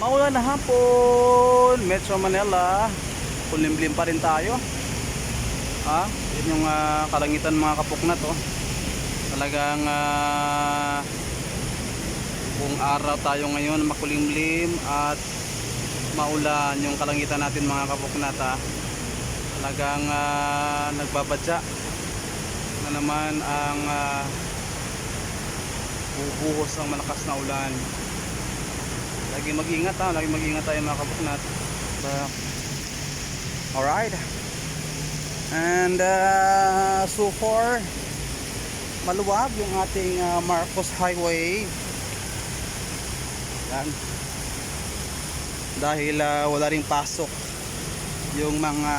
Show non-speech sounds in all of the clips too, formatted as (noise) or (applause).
Maulan na hapon, Metro Manila. Kulimlim pa rin tayo. Ha? Yan yung ah, kalangitan mga kapok na to. Talagang ah, buong araw tayo ngayon makulimlim at maulan yung kalangitan natin mga kapok na ta. Talagang ah, nagbabadya na naman ang ah, bubuhos ng malakas na ulan. Lagi mag-ingat ha, lagi mag-ingat tayo mga kabuknat. Uh, alright. And uh, so far, maluwag yung ating uh, Marcos Highway. Yan. Dahil uh, wala ring pasok yung mga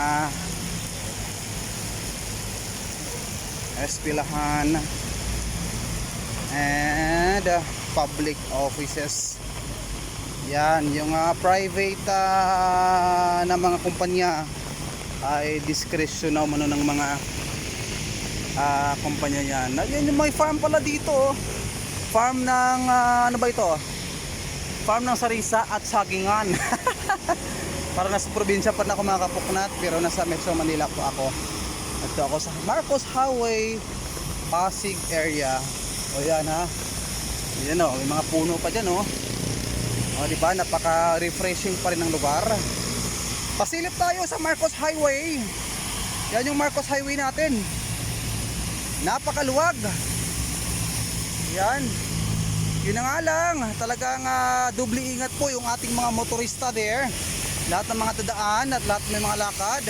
espilahan and uh, public offices. Yan, yung uh, private uh, na mga kumpanya ay discretion na umano ng mga uh, kumpanya yan. Yan yung may farm pala dito. oh. Farm ng uh, ano ba ito? Farm ng sarisa at sagingan. (laughs) Para nasa probinsya pa na ako mga pero nasa Metro Manila po ako. Ito ako sa Marcos Highway, Pasig area. O yan ha. Yan o, may mga puno pa dyan o. O di ba, napaka-refreshing pa rin ng lugar. Pasilip tayo sa Marcos Highway. Yan yung Marcos Highway natin. Napakaluwag. Yan. Yun na nga lang, talagang ah, doble ingat po yung ating mga motorista there. Lahat ng mga dadaan at lahat may mga lakad.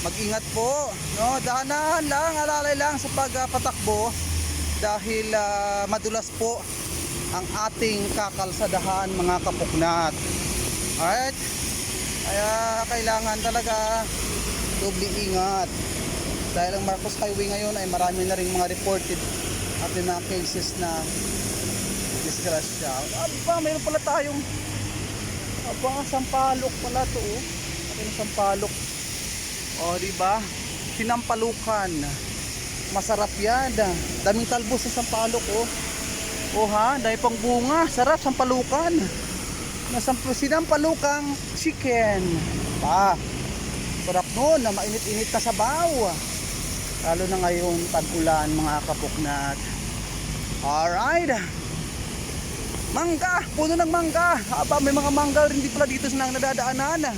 Mag-ingat po. No, dahan lang, alalay lang sa pagpatakbo dahil ah, madulas po ang ating kakalsadahan mga kapuknat. Alright? Kaya kailangan talaga doble ingat. Dahil ang Marcos Highway ngayon ay marami na rin mga reported at mga cases na disgrasya. Aba, mayroon pala tayong Aba, sampalok pala to oh. Yung sampalok? Oh, di ba? Sinampalukan. Masarap yan. Daming talbos sa sampalok oh. Oh ha, dahil pang bunga, sarap sampalukan. Sinampalukang chicken. Pa. Sarap noon na mainit-init na sabaw. Lalo na ngayon tag-ulan mga kapuknat. Alright. Mangga, puno ng mangga. Aba, may mga mangga rin di pala dito sa nang nadadaanan.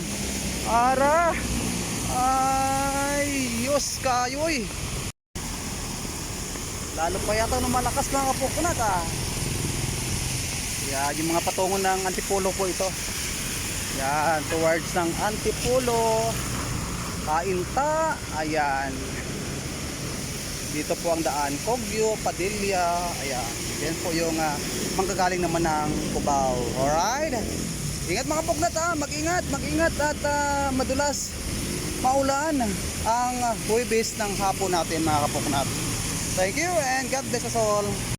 Ara. Ay, Diyos kayoy. Lalo pa yata ng malakas mga kapuknat ah. Yan, yung mga patungo ng antipolo po ito. Yan, towards ng antipolo. Kainta, ayan. Dito po ang daan, Kogyo, Padilla, ayan. Yan po yung uh, manggagaling naman ng Cubao. Alright? Ingat mga pugnat ha, mag-ingat, mag-ingat at ah, madulas maulan ang uh, ng hapon natin mga kapuknat. Thank you and God bless us all.